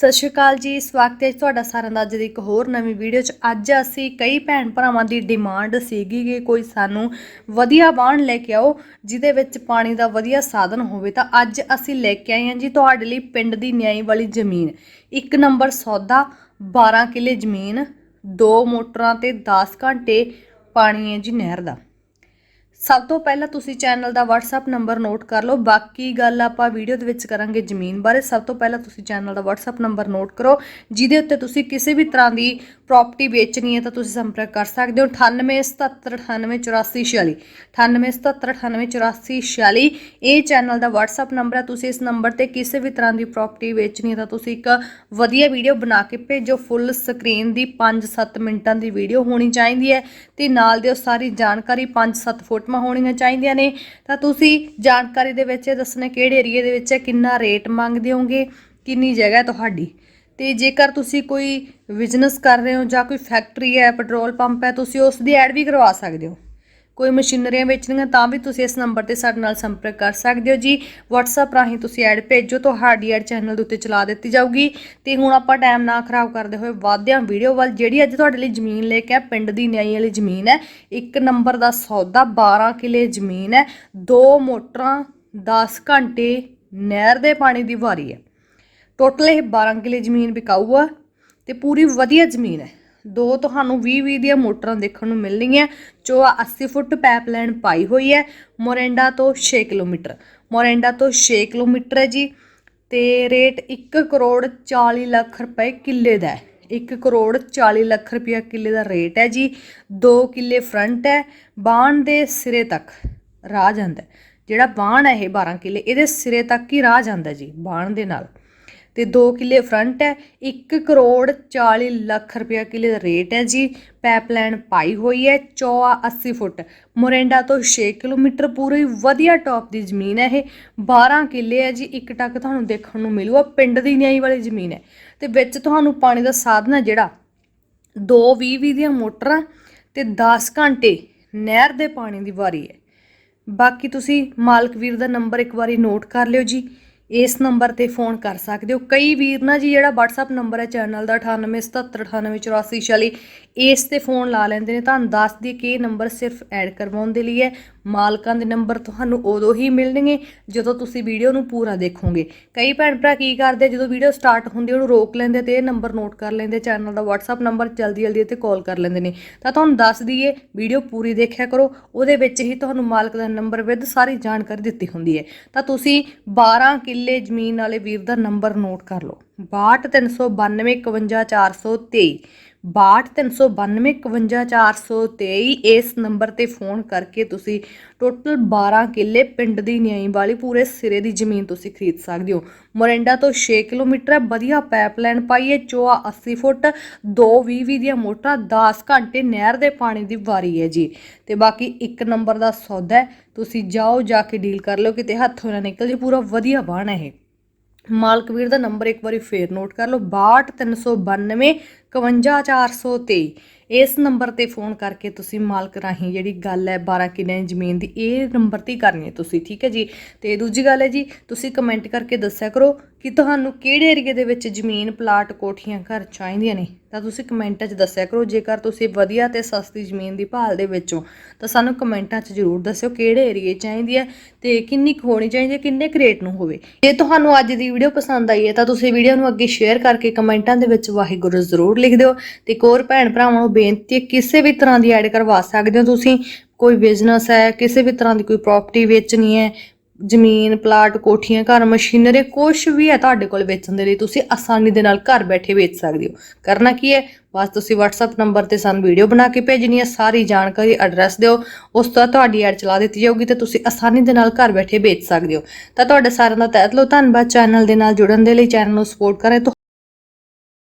ਸਤਿ ਸ਼੍ਰੀ ਅਕਾਲ ਜੀ, ਸਵਾਗਤ ਹੈ ਤੁਹਾਡਾ ਸਾਰਿਆਂ ਦਾ ਅੱਜ ਦੀ ਇੱਕ ਹੋਰ ਨਵੀਂ ਵੀਡੀਓ 'ਚ। ਅੱਜ ਅਸੀਂ ਕਈ ਭੈਣ ਭਰਾਵਾਂ ਦੀ ਡਿਮਾਂਡ ਸੀਗੀ ਕਿ ਕੋਈ ਸਾਨੂੰ ਵਧੀਆ ਬਾਣ ਲੈ ਕੇ ਆਓ, ਜਿਹਦੇ ਵਿੱਚ ਪਾਣੀ ਦਾ ਵਧੀਆ ਸਾਧਨ ਹੋਵੇ। ਤਾਂ ਅੱਜ ਅਸੀਂ ਲੈ ਕੇ ਆਏ ਹਾਂ ਜੀ ਤੁਹਾਡੇ ਲਈ ਪਿੰਡ ਦੀ ਨਿਆਈ ਵਾਲੀ ਜ਼ਮੀਨ। ਇੱਕ ਨੰਬਰ ਸੌਦਾ 12 ਕਿੱਲੇ ਜ਼ਮੀਨ, ਦੋ ਮੋਟਰਾਂ ਤੇ 10 ਘੰਟੇ ਪਾਣੀ ਹੈ ਜੀ ਨਹਿਰ ਦਾ। ਸਭ ਤੋਂ ਪਹਿਲਾਂ ਤੁਸੀਂ ਚੈਨਲ ਦਾ WhatsApp ਨੰਬਰ ਨੋਟ ਕਰ ਲਓ। ਬਾਕੀ ਗੱਲ ਆਪਾਂ ਵੀਡੀਓ ਦੇ ਵਿੱਚ ਕਰਾਂਗੇ ਜ਼ਮੀਨ ਬਾਰੇ। ਸਭ ਤੋਂ ਪਹਿਲਾਂ ਤੁਸੀਂ ਚੈਨਲ ਦਾ WhatsApp ਨੰਬਰ ਨੋਟ ਕਰੋ, ਜਿਹਦੇ ਉੱਤੇ ਤੁਸੀਂ ਕਿਸੇ ਵੀ ਤਰ੍ਹਾਂ ਦੀ ਪ੍ਰਾਪਰਟੀ ਵੇਚਣੀ ਹੈ ਤਾਂ ਤੁਸੀਂ ਸੰਪਰਕ ਕਰ ਸਕਦੇ ਹੋ। 9877988446 9877988446 ਇਹ ਚੈਨਲ ਦਾ WhatsApp ਨੰਬਰ ਹੈ। ਤੁਸੀਂ ਇਸ ਨੰਬਰ ਤੇ ਕਿਸੇ ਵੀ ਤਰ੍ਹਾਂ ਦੀ ਪ੍ਰਾਪਰਟੀ ਵੇਚਣੀ ਹੈ ਤਾਂ ਤੁਸੀਂ ਇੱਕ ਵਧੀਆ ਵੀਡੀਓ ਬਣਾ ਕੇ ਭੇਜੋ। ਫੁੱਲ ਸਕਰੀਨ ਦੀ 5-7 ਮਿੰਟਾਂ ਦੀ ਵੀਡੀਓ ਹੋਣੀ ਚਾਹੀਦੀ ਹੈ ਤੇ ਨਾਲ ਦੇ ਉਹ ਸਾਰੀ ਜਾਣਕਾਰੀ। 5-7 ਫੋਟੋਆਂ ਹੋਣੀਆਂ ਚਾਹੀਦੀਆਂ ਨੇ। ਤਾਂ ਤੁਸੀਂ ਜਾਣਕਾਰੀ ਦੇ ਵਿੱਚ ਇਹ ਦੱਸਣਾ ਕਿਹੜੇ ਏਰੀਏ ਦੇ ਵਿੱਚ ਹੈ, ਕਿੰਨਾ ਰੇਟ ਮੰਗਦੇ ਹੋਗੇ ਕਿੰਨੀ ਜਗ੍ਹਾ ਤੁਹਾਡੀ। ਤੇ ਜੇਕਰ ਤੁਸੀਂ ਕੋਈ ਬਿਜ਼ਨਸ ਕਰ ਰਹੇ ਹੋ ਜਾਂ ਕੋਈ ਫੈਕਟਰੀ ਹੈ ਪੈਟਰੋਲ ਪੰਪ ਹੈ, ਤੁਸੀਂ ਉਸ ਦੀ ਐਡ ਵੀ ਕਰਵਾ ਸਕਦੇ ਹੋ। ਕੋਈ ਮਸ਼ੀਨਰੀਆਂ ਵੇਚਣੀਆਂ ਤਾਂ ਵੀ ਤੁਸੀਂ ਇਸ ਨੰਬਰ ਤੇ ਸਾਡੇ ਨਾਲ ਸੰਪਰਕ ਕਰ ਸਕਦੇ ਹੋ ਜੀ। WhatsApp ਰਾਹੀਂ ਤੁਸੀਂ ਐਡ ਭੇਜੋ, ਤੁਹਾਡੀ ਐਡ ਚੈਨਲ ਦੇ ਉੱਤੇ ਚਲਾ ਦਿੱਤੀ ਜਾਊਗੀ। ਤੇ ਹੁਣ ਆਪਾਂ ਟਾਈਮ ਨਾ ਖਰਾਬ ਕਰਦੇ ਹੋਏ ਵਾਧਿਆਂ ਵੀਡੀਓ ਵੱਲ, ਜਿਹੜੀ ਅੱਜ ਤੁਹਾਡੇ ਲਈ ਜ਼ਮੀਨ ਲੈ ਕੇ ਆ ਪਿੰਡ ਦੀ ਨਿਆਈ ਵਾਲੀ ਜ਼ਮੀਨ ਹੈ, ਇੱਕ ਨੰਬਰ ਦਾ ਸੌਦਾ 12 ਕਿੱਲੇ ਜ਼ਮੀਨ ਹੈ, ਦੋ ਮੋਟਰਾਂ 10 ਘੰਟੇ ਨਹਿਰ ਦੇ ਪਾਣੀ ਦੀ ਵਾਰੀ ਹੈ। ਟੋਟਲ ਇਹ 12 ਕਿੱਲੇ ਜ਼ਮੀਨ ਵਿਕਾਊ ਆ ਤੇ ਪੂਰੀ ਵਧੀਆ ਜ਼ਮੀਨ ਹੈ। ਦੋ ਤੁਹਾਨੂੰ 20 20 ਦੀਆਂ ਮੋਟਰਾਂ ਦੇਖਣ ਨੂੰ ਮਿਲਣਗੀਆਂ। ਜੋ 80 ਫੁੱਟ ਪਾਈਪਲਾਈਨ ਪਾਈ ਹੋਈ ਹੈ। ਮੋਰਿੰਡਾ ਤੋਂ 6 ਕਿਲੋਮੀਟਰ। ਮੋਰੈਂਡਾ ਤੋਂ 6 ਕਿਲੋਮੀਟਰ ਹੈ ਜੀ ਤੇ ਰੇਟ 1 ਕਰੋੜ 40 ਲੱਖ ਰੁਪਏ ਕਿੱਲੇ ਦਾ ਹੈ। 1 ਕਰੋੜ 40 ਲੱਖ ਰੁਪਏ ਕਿੱਲੇ ਦਾ ਰੇਟ ਹੈ ਜੀ। 2 ਕਿੱਲੇ ਫਰੰਟ ਹੈ। ਬਾਣ ਦੇ ਸਿਰੇ ਤੱਕ ਰਾਹ ਜਾਂਦਾ ਜਿਹੜਾ ਬਾਣ ਹੈ ਇਹ 12 ਕਿੱਲੇ, ਇਹਦੇ ਸਿਰੇ ਤੱਕ ਹੀ ਰਾਹ ਜਾਂਦਾ ਜੀ, ਬਾਣ ਦੇ ਨਾਲ। ਤੇ 2 ਕਿੱਲੇ ਫਰੰਟ ਹੈ 1 ਕਰੋੜ 40 ਲੱਖ ਰੁਪਇਆ ਕਿੱਲੇ ਦਾ ਰੇਟ ਹੈ ਜੀ। ਪਾਈਪਲਾਈਨ ਪਾਈ ਹੋਈ ਹੈ ਚੌੜਾ 80 ਫੁੱਟ। ਮੋਰਿੰਡਾ ਤੋਂ 6 ਕਿਲੋਮੀਟਰ ਪੂਰੀ ਵਧੀਆ ਟੌਪ ਦੀ ਜ਼ਮੀਨ ਹੈ ਇਹ। 12 ਕਿੱਲੇ ਹੈ ਜੀ, ਇੱਕ ਟੱਕ ਤੁਹਾਨੂੰ ਦੇਖਣ ਨੂੰ ਮਿਲੂਗਾ, ਪਿੰਡ ਦੀ ਨਿਆਈ ਵਾਲੀ ਜ਼ਮੀਨ ਹੈ। ਤੇ ਵਿੱਚ ਤੁਹਾਨੂੰ ਪਾਣੀ ਦਾ ਸਾਧਨ ਹੈ ਜਿਹੜਾ, ਦੋ 20 20 ਦੀਆਂ ਮੋਟਰਾਂ ਤੇ 10 ਘੰਟੇ ਨਹਿਰ ਦੇ ਪਾਣੀ ਦੀ ਵਾਰੀ ਹੈ। ਬਾਕੀ ਤੁਸੀਂ ਮਾਲਕ ਵੀਰ ਦਾ ਨੰਬਰ ਇੱਕ ਵਾਰੀ ਨੋਟ ਕਰ ਲਿਓ ਜੀ। ਇਸ ਨੰਬਰ ਤੇ ਫੋਨ ਕਰ ਸਕਦੇ ਹੋ। ਕਈ ਵੀਰ ਨਾ ਜੀ, ਜਿਹੜਾ WhatsApp ਨੰਬਰ ਹੈ, ਚੈਨਲ ਦਾ 9877988446 ਇਸ ਤੇ ਫੋਨ ਲਾ ਲੈਂਦੇ ਨੇ। ਤੁਹਾਨੂੰ ਦੱਸ ਦਈਏ ਕਿ ਇਹ ਨੰਬਰ ਸਿਰਫ ਐਡ ਕਰਵਾਉਣ ਦੇ ਲਈ ਹੈ। ਮਾਲਕਾਂ ਦੇ ਨੰਬਰ ਤੁਹਾਨੂੰ ਉਦੋਂ ਹੀ ਮਿਲਣਗੇ ਜਦੋਂ ਤੁਸੀਂ ਵੀਡੀਓ ਨੂੰ ਪੂਰਾ ਦੇਖੋਗੇ। ਕਈ ਭੈਣ ਭਰਾ ਕੀ ਕਰਦੇ ਜਦੋਂ ਵੀਡੀਓ ਸਟਾਰਟ ਹੁੰਦੀ ਉਹਨੂੰ ਰੋਕ ਲੈਂਦੇ ਤੇ ਇਹ ਨੰਬਰ ਨੋਟ ਕਰ ਲੈਂਦੇ ਚੈਨਲ ਦਾ WhatsApp ਨੰਬਰ ਜਲਦੀ ਜਲਦੀ ਤੇ ਕਾਲ ਕਰ ਲੈਂਦੇ ਨੇ। ਤਾਂ ਤੁਹਾਨੂੰ ਦੱਸ ਦਈਏ, ਵੀਡੀਓ ਪੂਰੀ ਦੇਖਿਆ ਕਰੋ, ਉਹਦੇ ਵਿੱਚ ਹੀ ਤੁਹਾਨੂੰ ਮਾਲਕ ਦਾ ਨੰਬਰ ਵਿਦ ਸਾਰੀ ਜਾਣਕਾਰੀ ਦਿੱਤੀ ਹੁੰਦੀ ਹੈ। ਤਾਂ ਤੁਸੀਂ 12 ਕਿੱਲੇ ਜ਼ਮੀਨ ਵਾਲੇ ਵੀਰ ਦਾ ਨੰਬਰ ਨੋਟ ਕਰ ਲਓ। 6239251423 6239251423 ਇਸ ਨੰਬਰ ਤੇ ਫੋਨ ਕਰਕੇ ਤੁਸੀਂ ਟੋਟਲ 12 ਕਿੱਲੇ ਪਿੰਡ ਦੀ ਨਿਆਈ ਵਾਲੀ ਪੂਰੇ ਸਿਰੇ ਦੀ ਜ਼ਮੀਨ ਤੁਸੀਂ ਖਰੀਦ ਸਕਦੇ ਹੋ। ਮੋਰਿੰਡਾ ਤੋਂ 6 ਕਿਲੋਮੀਟਰ ਹੈ, ਵਧੀਆ ਪਾਈਪਲਾਈਨ ਪਾਈ ਹੈ, ਚੋਆ 80 ਫੁੱਟ 2 20 ਦੀਆਂ ਮੋਟਰਾਂ 10 ਘੰਟੇ ਨਹਿਰ ਦੇ ਪਾਣੀ ਦੀ ਵਾਰੀ ਹੈ ਜੀ। ਤੇ ਬਾਕੀ ਇੱਕ ਨੰਬਰ ਦਾ ਸੌਦਾ ਹੈ, ਤੁਸੀਂ ਜਾਓ, ਜਾ ਕੇ ਡੀਲ ਕਰ ਲਓ, ਕਿਤੇ ਹੱਥੋਂ ਨਾ ਨਿਕਲ ਜੇ, ਪੂਰਾ ਵਧੀਆ ਬਾਣ ਹੈ ਇਹ। ਮਾਲਕ ਵੀਰ ਦਾ ਨੰਬਰ ਇੱਕ ਵਾਰੀ ਫੇਰ ਨੋਟ ਕਰ ਲਓ 6292 51423 ਇਸ ਨੰਬਰ ਤੇ ਫੋਨ ਕਰਕੇ ਤੁਸੀਂ ਮਾਲਕ ਰਾਹੀਂ ਜਿਹੜੀ ਗੱਲ ਹੈ 12 ਕਿੱਲੇ ਜ਼ਮੀਨ ਦੀ, ਇਹ ਨੰਬਰ ਤੇ ਹੀ ਕਰਨੀ ਹੈ ਤੁਸੀਂ, ਠੀਕ ਹੈ ਜੀ? ਤੇ ਦੂਜੀ ਗੱਲ ਹੈ ਜੀ, ਤੁਸੀਂ ਕਮੈਂਟ ਕਰਕੇ ਦੱਸਿਆ ਕਰੋ ਕਿ ਤੁਹਾਨੂੰ ਕਿਹੜੇ ਏਰੀਏ ਦੇ ਵਿੱਚ ਜ਼ਮੀਨ, ਪਲਾਟ, ਕੋਠੀਆਂ, ਘਰ ਚਾਹੀਦੀਆਂ ਨੇ? ਤਾਂ ਤੁਸੀਂ ਕਮੈਂਟਾਂ 'ਚ ਦੱਸਿਆ ਕਰੋ, ਜੇਕਰ ਤੁਸੀਂ ਵਧੀਆ ਤੇ ਸਸਤੀ ਜ਼ਮੀਨ ਦੀ ਭਾਲ ਦੇ ਵਿੱਚੋਂ, ਤਾਂ ਸਾਨੂੰ ਕਮੈਂਟਾਂ 'ਚ ਜ਼ਰੂਰ ਦੱਸਿਓ ਕਿਹੜੇ ਏਰੀਏ ਚਾਹੀਦੀ ਹੈ ਤੇ ਕਿੰਨੀ ਕੁ ਹੋਣੀ ਚਾਹੀਦੀ ਹੈ, ਕਿੰਨੇ ਕੁ ਰੇਟ ਨੂੰ ਹੋਵੇ। ਜੇ ਤੁਹਾਨੂੰ ਅੱਜ ਦੀ ਵੀਡੀਓ ਪਸੰਦ ਆਈ ਹੈ, ਤਾਂ ਤੁਸੀਂ ਵੀਡੀਓ ਨੂੰ ਅੱਗੇ ਸ਼ੇਅਰ ਕਰਕੇ ਕਮੈਂਟਾਂ ਦੇ ਵਿੱਚ ਵਾਹਿਗੁਰੂ ਜ਼ਰੂਰ ਲਿਖ ਦਿਓ ਤੇ ਇੱਕ ਹੋਰ ਭੈਣ ਭਰਾਵਾਂ ਨੂੰ ਬੇਨਤੀ ਹੈ, ਕਿਸੇ ਵੀ ਤਰ੍ਹਾਂ ਦੀ ਐਡ ਕਰਵਾ ਸਕਦੇ ਹੋ ਤੁਸੀਂ। ਕੋਈ ਬਿਜ਼ਨਸ ਹੈ, ਕਿਸੇ ਵੀ ਤਰ੍ਹਾਂ ਦੀ ਕੋਈ ਪ੍ਰਾਪਰਟੀ ਵੇਚਣੀ ਹੈ, ਜ਼ਮੀਨ ਪਲਾਟ ਕੋਠੀਆਂ, ਘਰ ਮਸ਼ੀਨਰੀ ਕੁਝ ਵੀ ਹੈ ਤੁਹਾਡੇ ਕੋਲ ਵੇਚਣ ਦੇ ਲਈ, ਤੁਸੀਂ ਆਸਾਨੀ ਦੇ ਨਾਲ ਘਰ ਬੈਠੇ ਵੇਚ ਸਕਦੇ ਹੋ। ਕਰਨਾ ਕੀ ਹੈ? ਬਸ ਤੁਸੀਂ WhatsApp ਨੰਬਰ ਤੇ ਸਾਨੂੰ ਵੀਡੀਓ ਬਣਾ ਕੇ ਭੇਜਣੀ ਹੈ, ਸਾਰੀ ਜਾਣਕਾਰੀ ਐਡਰੈਸ ਦਿਓ। ਉਸ ਤੋਂ ਬਾਅਦ ਤੁਹਾਡੀ ਐਡ ਚਲਾ ਦਿੱਤੀ ਜਾਊਗੀ ਤੇ ਤੁਸੀਂ ਆਸਾਨੀ ਦੇ ਨਾਲ ਘਰ ਬੈਠੇ ਵੇਚ ਸਕਦੇ ਹੋ। ਤਾਂ ਤੁਹਾਡਾ ਸਾਰਿਆਂ ਦਾ ਤਹਿ ਦਿਲੋਂ ਧੰਨਵਾਦ। ਚੈਨਲ ਦੇ ਨਾਲ ਜੁੜਨ ਦੇ ਲਈ ਚੈਨਲ ਨੂੰ ਸਪੋਰਟ ਕਰੇ